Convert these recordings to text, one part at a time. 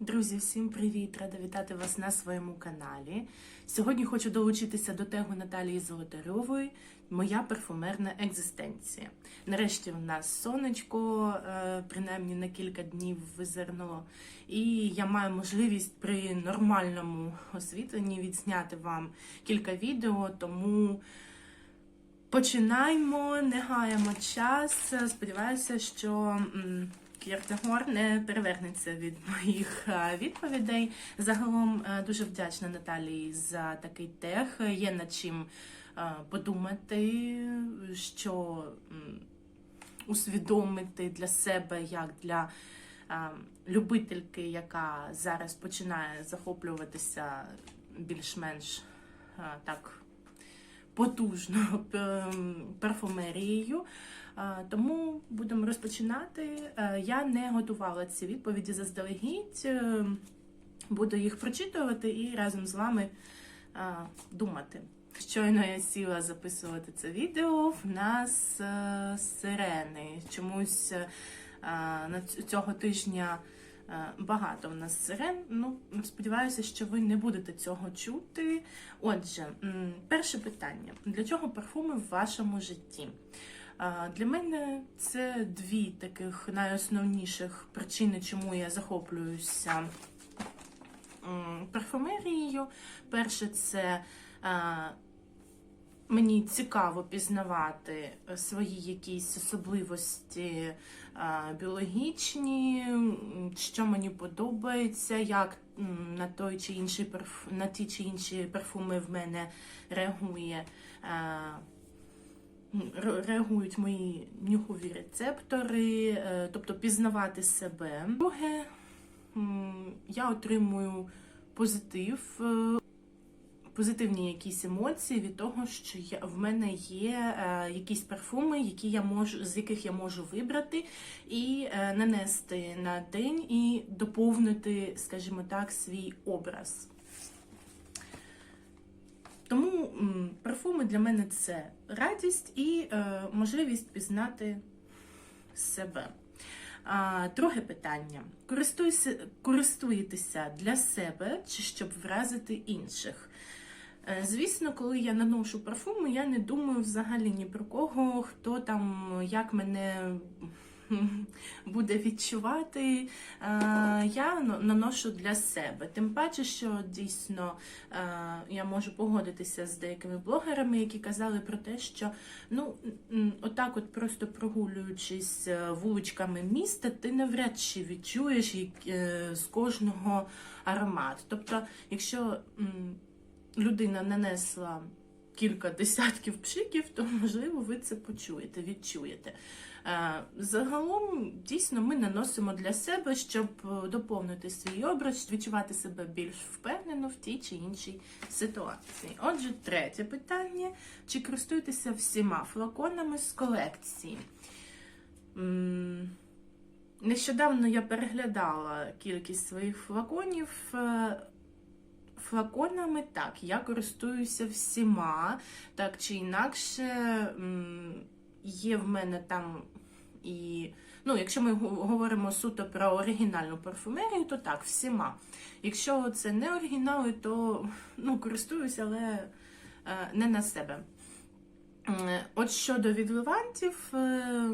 Друзі, всім привіт! Рада вітати вас на своєму каналі. Сьогодні хочу долучитися до тегу Наталії Золотарьової Моя парфумерна екзистенція. Нарешті у нас сонечко, е, принаймні на кілька днів визирнуло, і я маю можливість при нормальному освітленні відзняти вам кілька відео, тому. Починаємо, не гаємо час. Сподіваюся, що м, Кіркегор не перевернеться від моїх е, відповідей. Загалом е, дуже вдячна Наталії за такий тег. Є над чим е, подумати, що усвідомити для себе як для любительки, яка зараз починає захоплюватися більш-менш так потужно парфумерією. Тому будемо розпочинати. Е, Я не готувала ці відповіді заздалегідь. Е, Буду їх прочитувати і разом з вами е, думати. Щойно я сіла записувати це відео. В нас сирени. Чомусь цього тижня багато в нас сирен. Ну, сподіваюся, що ви не будете цього чути. Отже, перше питання: для чого парфуми в вашому житті? Для мене це дві таких найосновніших причини, чому я захоплююся парфумерією. Перше, це а, мені цікаво пізнавати свої якісь особливості біологічні, що мені подобається, як на той чи інший парф... на ті чи інші парфуми в мене реагує. Реагують мої нюхові рецептори, е, тобто пізнавати себе. Друге, я отримую позитив, е, позитивні якісь емоції від того, що я, в мене є е, якісь парфуми, які я можу, з яких я можу вибрати і е, нанести на день і доповнити, скажімо так, свій образ. Тому парфуми для мене це радість і е, можливість пізнати себе. А, друге питання: користуєтеся для себе чи щоб вразити інших? Е, Звісно, коли я наношу парфуми, я не думаю взагалі ні про кого, хто там, як мене буде відчувати. Е, Я наношу для себе. Тим паче, що дійсно е, я можу погодитися з деякими блогерами, які казали про те, що ну отак, от просто прогулюючись вуличками міста, ти навряд чи відчуєш з кожного аромат. Тобто, якщо людина нанесла кілька десятків пшиків, то можливо ви це почуєте, відчуєте. Е, Загалом, дійсно, ми наносимо для себе, щоб е, доповнити свій образ, відчувати себе більш впевнено в тій чи іншій ситуації. Отже, третє питання: чи користуєтеся всіма флаконами з колекції? Нещодавно я переглядала кількість своїх флаконів. Флаконами так, я користуюся всіма, так чи інакше. Є в мене там і. Ну, якщо ми говоримо суто про оригінальну парфумерію, то так, всіма. Якщо це не оригінали, то ну, користуюся, але е, не на себе. От щодо відливантів, е,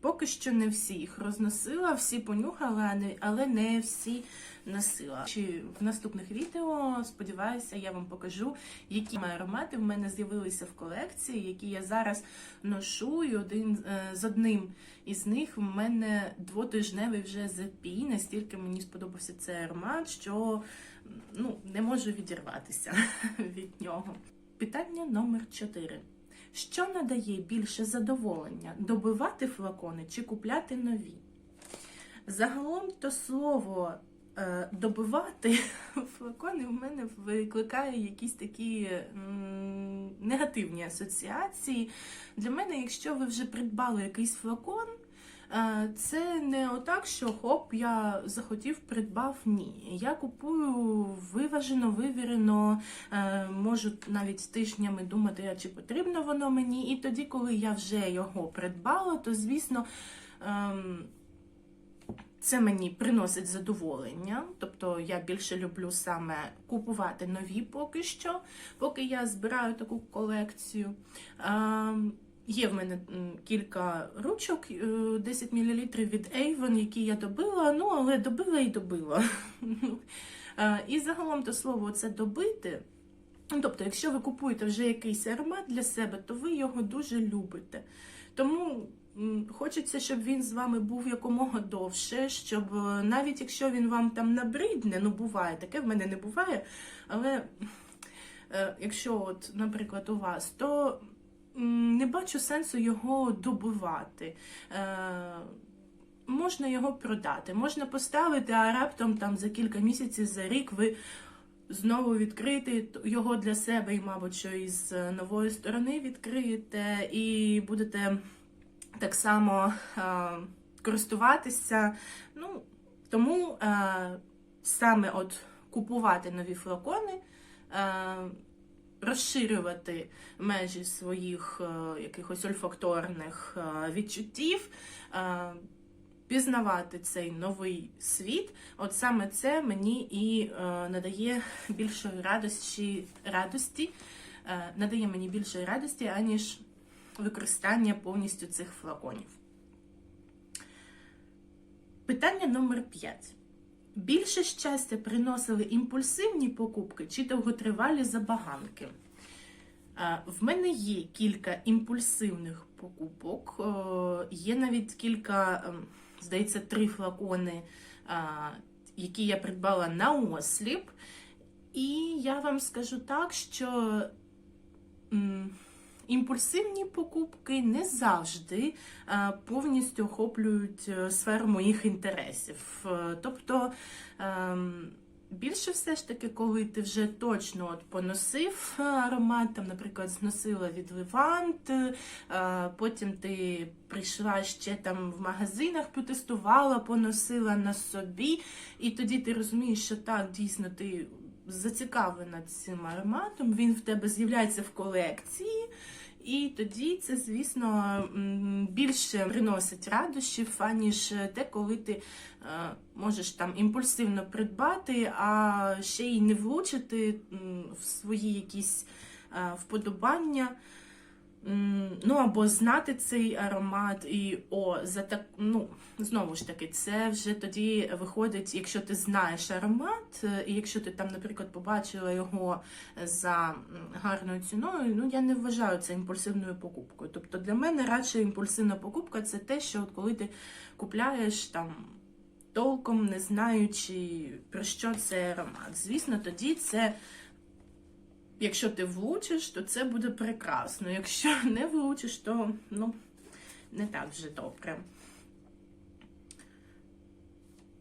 поки що не всі їх розносила, всі понюхала, але не всі носила. Чи в наступних відео, сподіваюся, я вам покажу, які аромати в мене з'явилися в колекції, які я зараз ношу. І один е, з одним із них в мене двотижневий вже запій. Настільки мені сподобався цей аромат, що ну, не можу відірватися від нього. Питання номер 4. Що надає більше задоволення добивати флакони чи купляти нові? Загалом то слово е, добивати флакони в мене викликає якісь такі негативні асоціації. Для мене, якщо ви вже придбали якийсь флакон, це не отак, що хоп, я захотів, придбав. Ні. Я купую виважено, вивірено, е, можу навіть тижнями думати, чи потрібно воно мені. І тоді, коли я вже його придбала, то звісно. ем, це мені приносить задоволення, тобто я більше люблю саме купувати нові поки що, поки я збираю таку колекцію. Є в мене кілька ручок, е, 10 мл від Avon, які я добила, ну але добила і добила. Е, І загалом то слово це добити. Ну, Тобто, якщо ви купуєте вже якийсь аромат для себе, то ви його дуже любите. Тому хочеться, щоб він з вами був якомога довше, щоб е, навіть якщо він вам там набридне, ну буває, таке в мене не буває. Але е, якщо, от, наприклад, у вас, то не бачу сенсу його добивати. Е, Можна його продати, можна поставити, а раптом там за кілька місяців, за рік ви знову відкрити його для себе, і, мабуть, що із е, нової сторони відкриєте, і будете так само е, користуватися. Ну, тому е, саме от купувати нові флакони. Е, Розширювати межі своїх е, якихось ольфакторних е, відчуттів, е, пізнавати цей новий світ, от саме це мені і надає більшої радості, радості надає мені більшої радості, аніж використання повністю цих флаконів. Питання номер 5. Більше щастя приносили імпульсивні покупки чи довготривалі забаганки? Е, В мене є кілька імпульсивних покупок, е, є навіть кілька, ем, здається, три флакони, е, які я придбала на осліп. І я вам скажу так, що імпульсивні покупки не завжди е, повністю охоплюють е, сферу моїх інтересів. Е, Тобто ем, більше все ж таки, коли ти вже точно от поносив аромат, там, наприклад, зносила від Левант, е, потім ти прийшла ще там в магазинах, потестувала, поносила на собі, і тоді ти розумієш, що так, дійсно ти зацікавлена цим ароматом, він в тебе з'являється в колекції. І тоді це, звісно, більше приносить радощів, аніж те, коли ти е, можеш там імпульсивно придбати, а ще й не влучити в свої якісь е, вподобання. Ну, або знати цей аромат, і о, за так, ну, знову ж таки, це вже тоді виходить, якщо ти знаєш аромат, е, і якщо ти там, наприклад, побачила його за гарною ціною, ну я не вважаю це імпульсивною покупкою. Тобто для мене радше імпульсивна покупка це те, що от коли ти купляєш там. Толком не знаючи про що це аромат. Звісно, тоді це якщо ти влучиш, то це буде прекрасно. Якщо не влучиш, то ну, не так вже добре.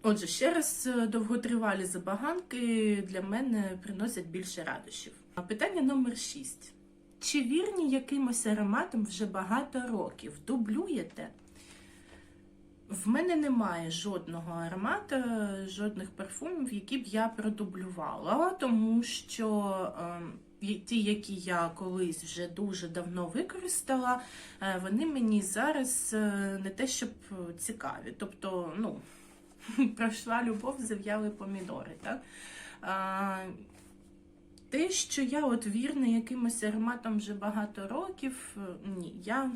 Отже, ще раз, е, довготривалі забаганки для мене приносять більше радощів. Питання номер 6. Чи вірні якимось ароматом вже багато років? Дублюєте? В мене немає жодного аромата, жодних парфумів, які б я продублювала, тому що е, є- ті, які я колись вже дуже давно використала, е, вони мені зараз е, не те, щоб цікаві. Тобто, ну, пройшла любов, зав'яли помідори. Так? А, те, що я от вірна якимось ароматом вже багато років, е, ні, я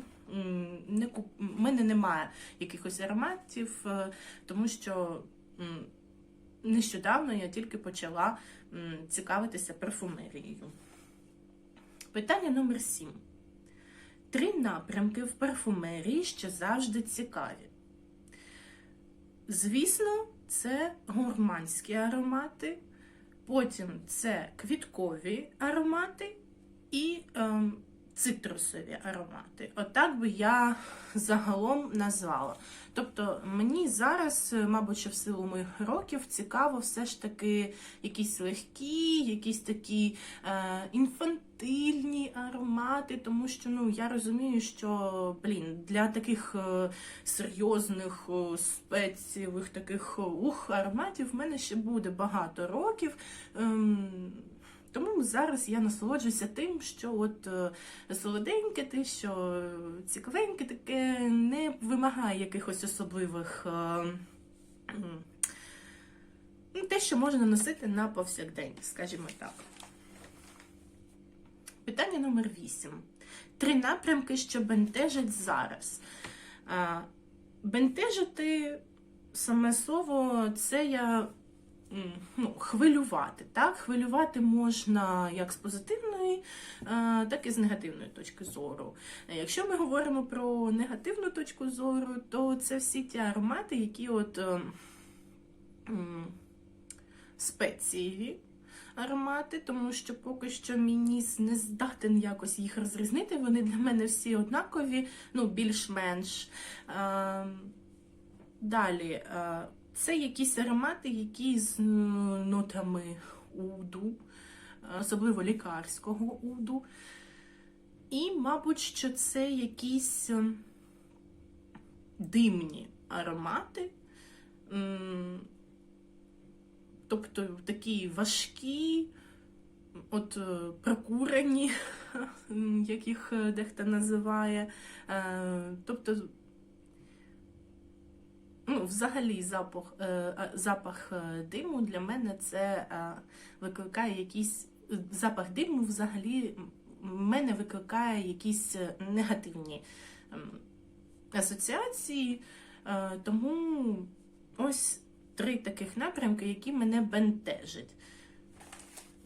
не куп... в мене немає якихось ароматів, тому що нещодавно я тільки почала цікавитися парфумерією. Питання номер 7. Три напрямки в парфумерії, що завжди цікаві. Звісно, це гурманські аромати, потім це квіткові аромати і ем, цитрусові аромати. Отак би я загалом назвала. Тобто мені зараз, е, мабуть, що в силу моїх років цікаво все ж таки якісь легкі, якісь такі е, інфантильні аромати, тому що ну, я розумію, що блін, для таких е, серйозних е, спецієвих таких е, ух, ароматів в мене ще буде багато років. Ем, тому зараз я насолоджуюся тим, що от е, солоденьке, те, що е, цікавеньке, таке не вимагає якихось особливих е, те, що можна носити на повсякдень, скажімо так. Питання номер 8. Три напрямки, що бентежать зараз. Бентежити саме слово це я ну, хвилювати. Так? Хвилювати можна як з позитивної, так і з негативної точки зору. Якщо ми говоримо про негативну точку зору, то це всі ті аромати, які от е, аромати, тому що поки що мій ніс не здатен якось їх розрізнити. Вони для мене всі однакові, ну, більш-менш. Е, Далі, е, це якісь аромати, які з е, нотами уду, особливо лікарського уду. І, мабуть, що це якісь е, димні аромати. Тобто такі важкі, от е, прокурені, як їх е, дехто називає. Е, Тобто, ну, взагалі запах, е, е, запах е, диму для мене це викликає якийсь запах диму взагалі мене викликає якісь негативні ем, асоціації. Тому ось три таких напрямки, які мене бентежать.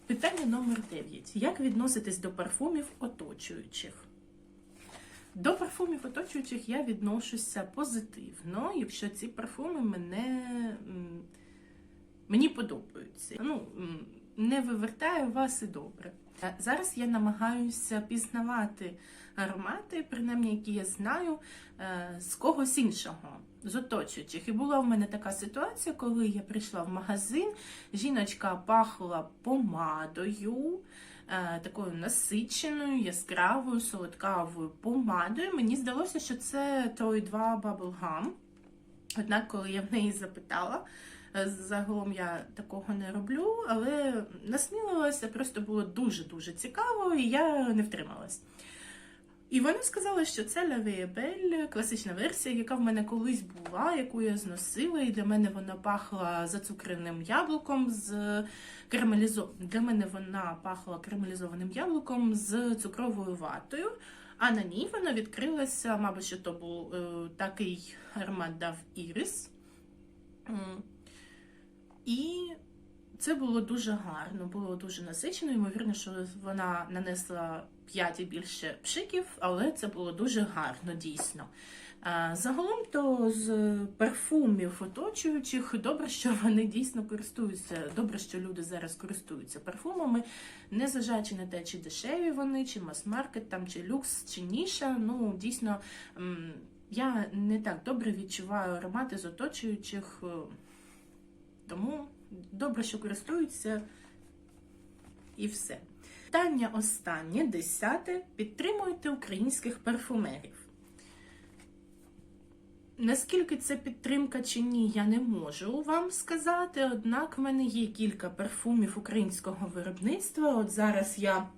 Питання номер 9. Як відноситись до парфумів оточуючих? Парфумів оточуючих я відношуся позитивно, якщо ці парфуми мене, мені подобаються. Ну, не вивертаю вас і добре. Е, Зараз я намагаюся пізнавати аромати, принаймні, які я знаю, е, з когось іншого, з оточуючих. І була в мене така ситуація, коли я прийшла в магазин, жіночка пахла помадою, такою насиченою, яскравою, солодкавою помадою. Мені здалося, що це той 2 Bubblegum. Однак, коли я в неї запитала, е, загалом я такого не роблю, але насмілилася, просто було дуже-дуже цікаво, і я не втрималась. І вона сказала, що це La Vie класична версія, яка в мене колись була, яку я зносила, і для мене вона пахла зацукреним яблуком з карамелізо... Для мене вона пахла карамелізованим яблуком з цукровою ватою. А на ній вона відкрилася, мабуть, що то був е, такий аромат дав Ірис. І це було дуже гарно, було дуже насичено. Ймовірно, що вона нанесла 5 і більше пшиків, але це було дуже гарно, дійсно. Загалом то з парфумів оточуючих добре, що вони дійсно користуються. Добре, що люди зараз користуються парфумами, незважаючи на те, чи дешеві вони, чи мас-маркет, там, чи люкс, чи ніша. Ну, дійсно, я не так добре відчуваю аромати з оточуючих, е, тому добре, що користуються, і все. Питання останнє, десяте. Підтримуйте українських парфумерів. Наскільки це підтримка чи ні, я не можу вам сказати, однак в мене є кілька парфумів українського виробництва. От зараз я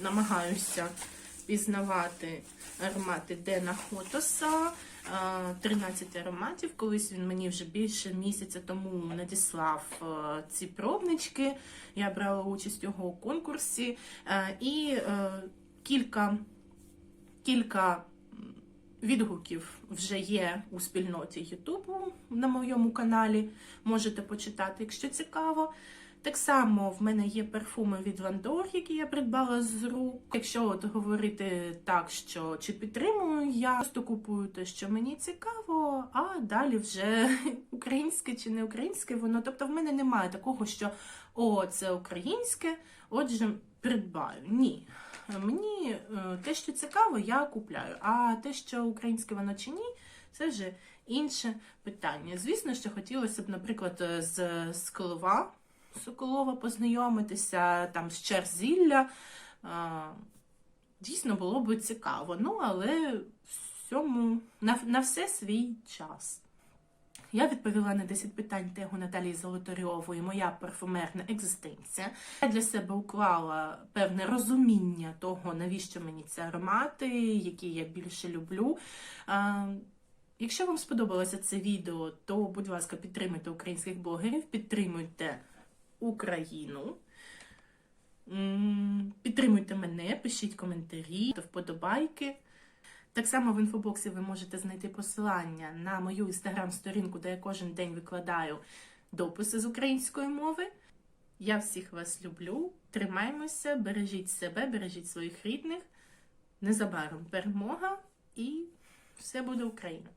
намагаюся пізнавати аромати Дена Хотоса. А, 13 ароматів. Колись він мені вже більше місяця тому надіслав е, ці пробнички. Я брала участь у його конкурсі. Е, І е, кілька, кілька відгуків вже є у спільноті Ютубу на моєму каналі. Можете почитати, якщо цікаво. Так само в мене є парфуми від Вандор, які я придбала з рук. Якщо от говорити так, що чи підтримую, я просто купую те, що мені цікаво, а далі вже українське чи не українське воно. Тобто в мене немає такого, що о, це українське, отже, придбаю. Ні. Мені е, те, що цікаво, я купляю. А те, що українське воно чи ні, це вже інше питання. Звісно, що хотілося б, наприклад, з Сколова. Соколова познайомитися там з Черзілля. Дійсно було б цікаво. Ну, але всьому, на, на все свій час. Я відповіла на 10 питань тегу Наталії Золотарьової Моя парфумерна екзистенція. Я для себе уклала певне розуміння того, навіщо мені ці аромати, які я більше люблю. Якщо вам сподобалося це відео, то, будь ласка, підтримуйте українських блогерів, підтримуйте Україну. Підтримуйте мене, пишіть коментарі, та вподобайки. Так само в інфобоксі ви можете знайти посилання на мою інстаграм-сторінку, де я кожен день викладаю дописи з української мови. Я всіх вас люблю. Тримаймося, бережіть себе, бережіть своїх рідних. Незабаром перемога і все буде Україна!